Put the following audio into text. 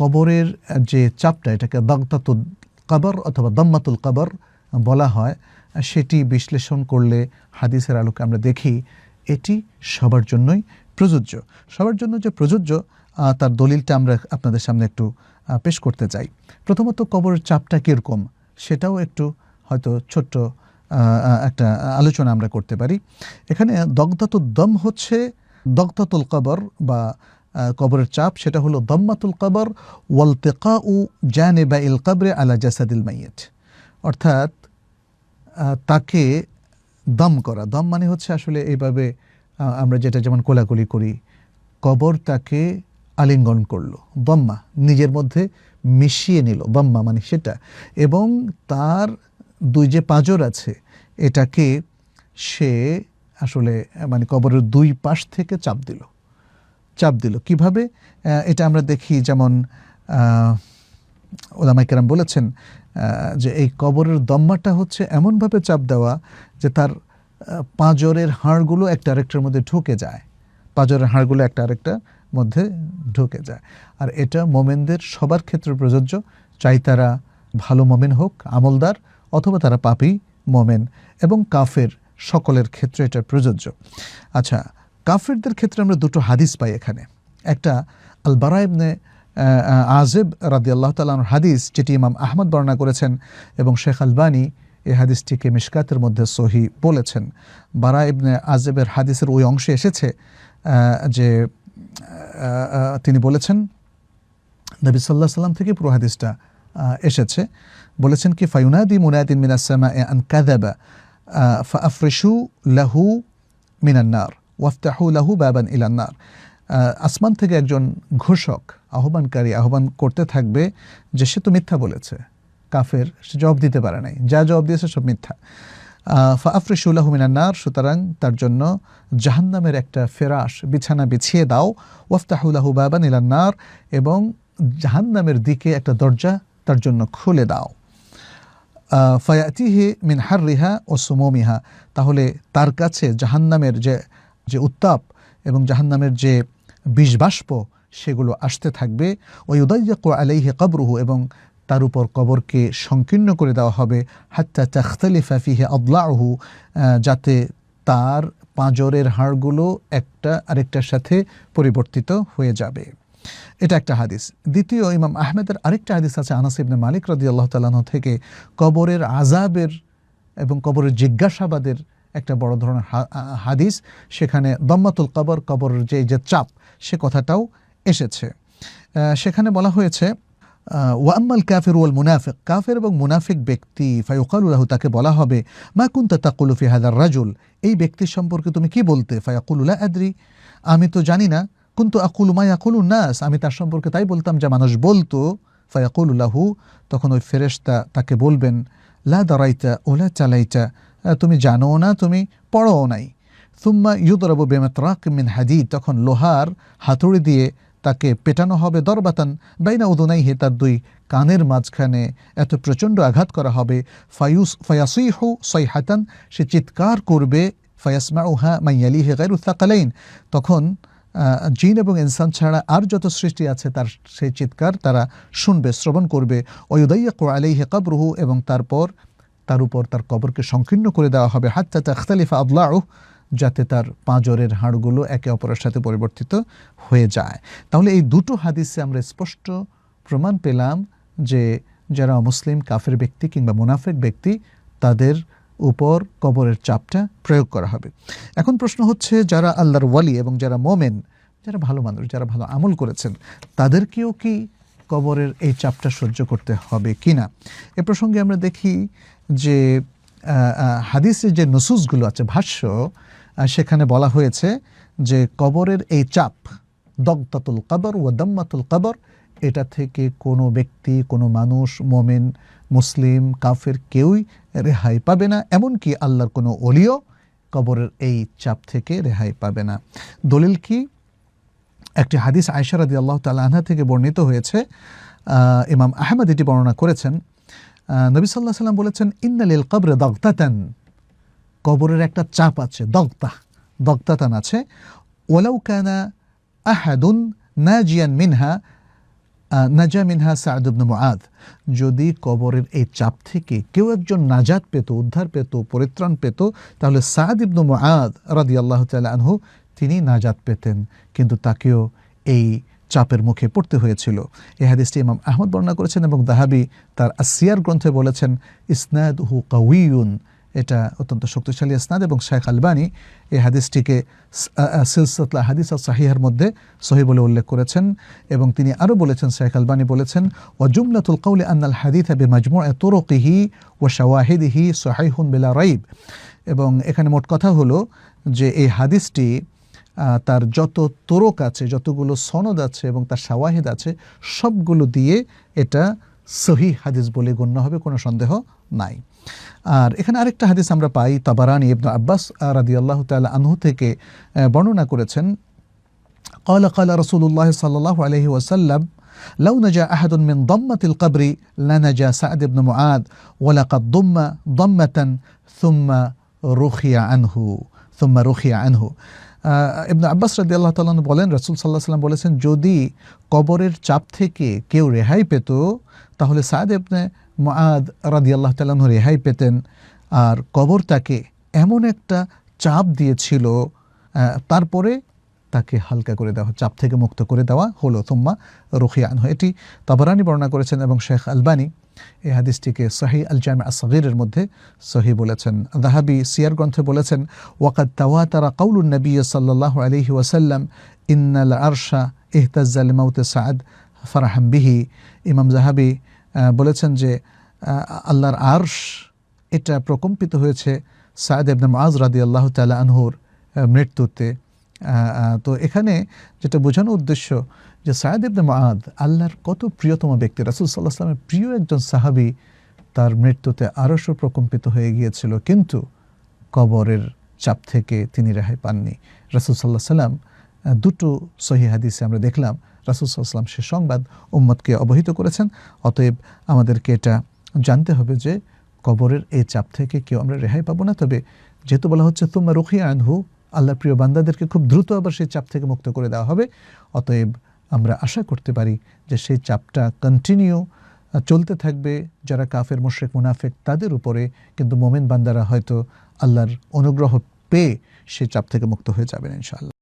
কবরের যে চাপটা, এটাকে দগতাতুল কবর অথবা দম্মাতুল কবর বলা হয়, সেটি বিশ্লেষণ করলে হাদিসের আলোকে আমরা দেখি এটি সবার জন্যই প্রযোজ্য। সবার জন্য যে প্রযোজ্য তার দলিলটা আমরা আপনাদের সামনে একটু পেশ করতে চাই। প্রথমত কবরের চাপটা কীরকম, সেটাও একটু হয়তো ছোট্ট একটা আলোচনা আমরা করতে পারি। এখানে দগদাতুল দম হচ্ছে দগদাতুল কবর বা কবরের চাপ, সেটা হলো দম্মাতুল কবর ওয়ালতেকা উ জানে বা ইল কবরে আলা জাসাদিল মাইয়েত। অর্থাৎ তাকে দম করা। দম মানে হচ্ছে আসলে এইভাবে আমরা যেটা যেমন কোলাকুলি করি, কবর তাকে আলিঙ্গন করল, দম্মা, নিজের মধ্যে মিশিয়ে নিল, দম্মা মানে সেটা। এবং তার দুই যে পাঁজর আছে, এটাকে সে আসলে মানে কবরের দুই পাশ থেকে চাপ দিল। চাপ দিল। কীভাবে? এটা আমরা দেখি যেমন আহ, ওলামাই কেরাম বলেছেন যে এই কবরের দম্মাটা হচ্ছে এমনভাবে চাপ দেওয়া যে তার পাঁজরের হাড়গুলো একটা আরেকটার মধ্যে ঢুকে যায়। পাঁজরের হাড়গুলো একটা আরেকটার মধ্যে ঢুকে যায়। আর এটা মোমেনদের সবার ক্ষেত্রে প্রযোজ্য। চাই তারা ভালো মোমেন হোক আমলদার অথবা তারা পাপি মোমেন এবং কাফের সকলের ক্ষেত্রে এটা প্রযোজ্য। আচ্ছা কাফেরদের ক্ষেত্রে আমরা দুটো হাদিস পাই এখানে। একটা আল বারা ইবনে আহ, আজেব রাদি আল্লাহ তালার হাদিস যেটি ইমাম আহমদ বর্ণনা করেছেন এবং শেখ আলবানী এই হাদিসটিকে মিশকাতের মধ্যে সহি বলেছেন। বারা ইবনে আজেবের হাদিসের ওই অংশে এসেছে যে তিনি বলেছেন নবী সাল্লাহ সাল্লাম থেকে পুরো হাদিসটা এসেছে। বলেছেন কি ফায়ুনাদি মুনাদিন মিনাসমা আন কাদাবা ফাফরিশু লাহু মিনান্নার ওয়াফতাহু লাহু বাবান ইলান্নার আসমান থেকে একজন ঘোষক আহ্বানকারী আহ্বান করতে থাকবে যে সে তো মিথ্যা বলেছে। কাফের সে জবাব দিতে পারে নাই। যা জবাব দিয়েছে সব মিথ্যা। ফাফরিশুল্লাহ মিনান্নার সুতরাং তার জন্য জাহান্নামের একটা ফেরাস বিছানা বিছিয়ে দাও। ওয়াফতাহুল্লাহু বাবান ইলান্নার এবং জাহান্নামের দিকে একটা দরজা তার জন্য খুলে দাও। ফায়াতিহে মিন হার রিহা ও সুমোমিহা। তাহলে তার কাছে জাহান্নামের যে যে উত্তাপ এবং জাহান্নামের যে বিষবাষ্প, সেগুলো আসতে থাকবে। ওই উদয়ক আলাইহে কবরুহু এবং তার উপর কবরকে সংকীর্ণ করে দেওয়া হবে। হাত্তা চাখতালিফা ফিহে আদলাহু যাতে তার পাঁজরের হাড়গুলো একটা আরেকটার সাথে পরিবর্তিত হয়ে যাবে। এটা একটা হাদিস। দ্বিতীয়, ইমাম আহমেদের আরেকটা হাদিস আছে আনাস ইবনে মালিক রদি আল্লাহ তালাহ থেকে। কবরের আজাবের এবং কবরের জিজ্ঞাসাবাদের একটা বড় ধরনের হাদিস, সেখানে দম্মাতুল কবর, কবরের যে যে চাপ, সে কথাটাও এসেছে। সেখানে বলা হয়েছে ওয়াম্মাল কাফের ওয়াল মুনাফিক, কাফের এবং মুনাফিক ব্যক্তি ফায়ুকালুল্লাহ তাকে বলা হবে, মা কুন্তা তাকুলু ফি হাদার রাজুল, এই ব্যক্তির সম্পর্কে তুমি কি বলতে? ফায়াকুলুল্লাহ আদ্রি, আমি তো জানি না, কিন্তু আকুলু মা ইয়াকুলু নাস, আমি তার সম্পর্কে তাই বলতাম যে মানুষ বলতো ফায়াকুলুল্লাহু তখন ওই ফেরেশতা তাকে বলবেন, লা দারাইতা ওলা চালাইতা তুমি জানোও না, তুমি পড়োও নাই। সুম্মা ইউদরবু বেমাত্রাক মিন হাদিদ, তখন লোহার হাতুড়ি দিয়ে তাকে পেটানো হবে দরবাতান। বাইনা উদনাইহে, তার দুই কানের মাঝখানে এত প্রচণ্ড আঘাত করা হবে। ফায়ুস ফয়াসুই ফায়াসিহু সৈহাতান সে চিৎকার করবে ফায়াসমা উহা মাইয়ালি হে গাইরু থাকালাইন তখন জিন এবং ইনসান ছাড়া আর যত সৃষ্টি আছে, তার সেই চিৎকার তারা শুনবে, শ্রবণ করবে। ওয়ুদাইয়া আলাইহে কাবরুহু, এবং তারপর তার উপর তার কবরকে সংকীর্ণ করে দেওয়া হবে। হাত্তা তাখতালিফা আদলাউ, যাতে তার পাঁজরের হাড়গুলো একে অপরের সাথে পরিবর্তিত হয়ে যায়। তাহলে এই দুটো হাদিসে আমরা স্পষ্ট প্রমাণ পেলাম যে যারা মুসলিম, কাফের ব্যক্তি কিংবা মুনাফেক ব্যক্তি, তাদের উপর কবরের চাপটা প্রয়োগ করা হবে। এখন প্রশ্ন হচ্ছে, যারা আল্লাহর ওয়ালি এবং যারা মোমেন, যারা ভালো মানুষ, যারা ভালো আমল করেছেন, তাদেরকেও কি কবরের এই চাপটা সহ্য করতে হবে কি না এ প্রসঙ্গে আমরা দেখি যে হাদিসের যে নসুসগুলো আছে, ভাষ্য সেখানে বলা হয়েছে যে কবরের এই চাপ দগতাতুল কবর ও দম্মাতুল কবর এটা থেকে কোনো ব্যক্তি, কোনো মানুষ, মোমেন, মুসলিম, কাফের কেউই রেহাই পাবে না। এমনকি আল্লাহর কোনো অলিও কবরের এই চাপ থেকে রেহাই পাবে না। দলিল কি? একটি হাদিস আয়সা রাদি আল্লাহ তাল্লাহ থেকে বর্ণিত হয়েছে ইমাম আহমদ এটি বর্ণনা করেছেন। নবী সাল্লাহ সাল্লাম বলেছেন ইন্নালিল কবরে দগতাতান কবরের একটা চাপ আছে দগতা দগতাতান আছে। ওলাউ কানা আহাদুন নাজিয়ান মিনহা। নাজা মিনহা সাদ ইবনে মুআদ। যদি কবরের এই চাপ থেকে কেউ একজন নাজাত পেত, উদ্ধার পেত, পরিত্রাণ পেত, তাহলে সাদ ইবনু মুআদ রাদিয়াল্লাহু তাআলা আনহু তিনি নাজাত পেতেন, কিন্তু তাকেও এই চাপের মুখে পড়তে হয়েছিল। এই হাদিসটি ইমাম আহমদ বর্ণনা করেছেন এবং দাহাবি তার আসিয়ার গ্রন্থে বলেছেন ইসনাদ হু কাউইউন এটা অত্যন্ত শক্তিশালী ইসনাদ এবং শেখ আলবানী এই হাদিসটিকে সিলসতলা হাদিস আর সাহিহার মধ্যে সহি বলে উল্লেখ করেছেন এবং তিনি আরও বলেছেন শেখ আলবানী বলেছেন ও জুমলাতুল কৌলে আন্নাল হাদিস হবে মাজমু তোরকিহি ও শাওয়াহিদিহি সোহাইহুন বেলা রাইব। এবং এখানে মোট কথা হলো যে এই হাদিসটি তার যত তোরক আছে যতগুলো সনদ আছে এবং তার শাওয়াহিদ আছে সবগুলো দিয়ে এটা সহি হাদিস বলে গণ্য হবে কোনো সন্দেহ নাই আর এখানে আরেকটা হাদিস আমরা পাই তাবারানি ইবনু আব্বাস রাদি আল্লাহ তাল আনহু থেকে আহ, বর্ণনা করেছেন قال قال رسول الله صلى الله عليه وسلم لو نجا أحد من ضمة القبر لنجا سعد بن معاذ ولقد ضم ضمة ثم رخي عنه ثم رخي عنه ইবনু আব্বাস রাদি আল্লাহ তালন বলেন, রাসুল সাল্লাহ সাল্লাম বলেছেন, যদি কবরের চাপ থেকে কেউ রেহাই পেত, তাহলে সাদ ইবনে মাদ রাদি আল্লাহ তালন রেহাই পেতেন। আর কবর তাকে এমন একটা চাপ দিয়েছিল তারপরে তাকে হালকা করে দেওয়া, চাপ থেকে মুক্ত করে দেওয়া হলো। তুম্মা রুখিয়া আনহু। এটি তাবারানি বর্ণনা করেছেন এবং শেখ আলবানী এই হাদিসটিকে সহি আল জামে আসগিরের মধ্যে সহি বলেছেন। দাহাবি সিয়ার গ্রন্থে বলেছেন, ওয়াকাদ তাওয়াতারা কাউলুন নবী সাল্লাল্লাহু আলাইহি ওয়াসাল্লাম, ইন্নাল আরশা ইহতাজ্জাল মাউতে সাদ ফারাহাম বিহি। ইমাম জাহাবি বলেছেন যে আল্লাহর আরশ এটা প্রকম্পিত হয়েছে সায়দ ইবনে রাদি আল্লাহ তাআলা আনহুর মৃত্যুতে। তো এখানে যেটা বোঝানো উদ্দেশ্য যে সায়দ ইবনে মুআদ আল্লাহর কত প্রিয়তম ব্যক্তি, রাসূল আলাইহি প্রিয় একজন সাহাবী, তার মৃত্যুতে আরশও প্রকম্পিত হয়ে গিয়েছিল। কিন্তু কবরের চাপ থেকে তিনি রেহাই পাননি। রাসূল সাল্লাহ সাল্লাম দুটো সহি হাদিসে আমরা দেখলাম, রাসূল আলাইহি সে সংবাদ উম্মদকে অবহিত করেছেন। অতএব আমাদেরকে এটা জানতে হবে যে কবরের এই চাপ থেকে কেউ আমরা রেহাই পাবো না। তবে যেহেতু বলা হচ্ছে তোমরা রুখিয়া আনহু আল্লাহ প্রিয় বান্দাদেরকে খুব দ্রুত আবার সেই চাপ থেকে মুক্ত করে দেওয়া হবে। অতএব আমরা আশা করতে পারি যে সেই চাপটা কন্টিনিউ চলতে থাকবে। যারা কাফের মোশেক মুনাফেক, তাদের উপরে কিন্তু মোমেন বান্দারা হয়তো আল্লাহর অনুগ্রহ পেয়ে সেই চাপ থেকে মুক্ত হয়ে যাবেন ইনশাআল্লাহ।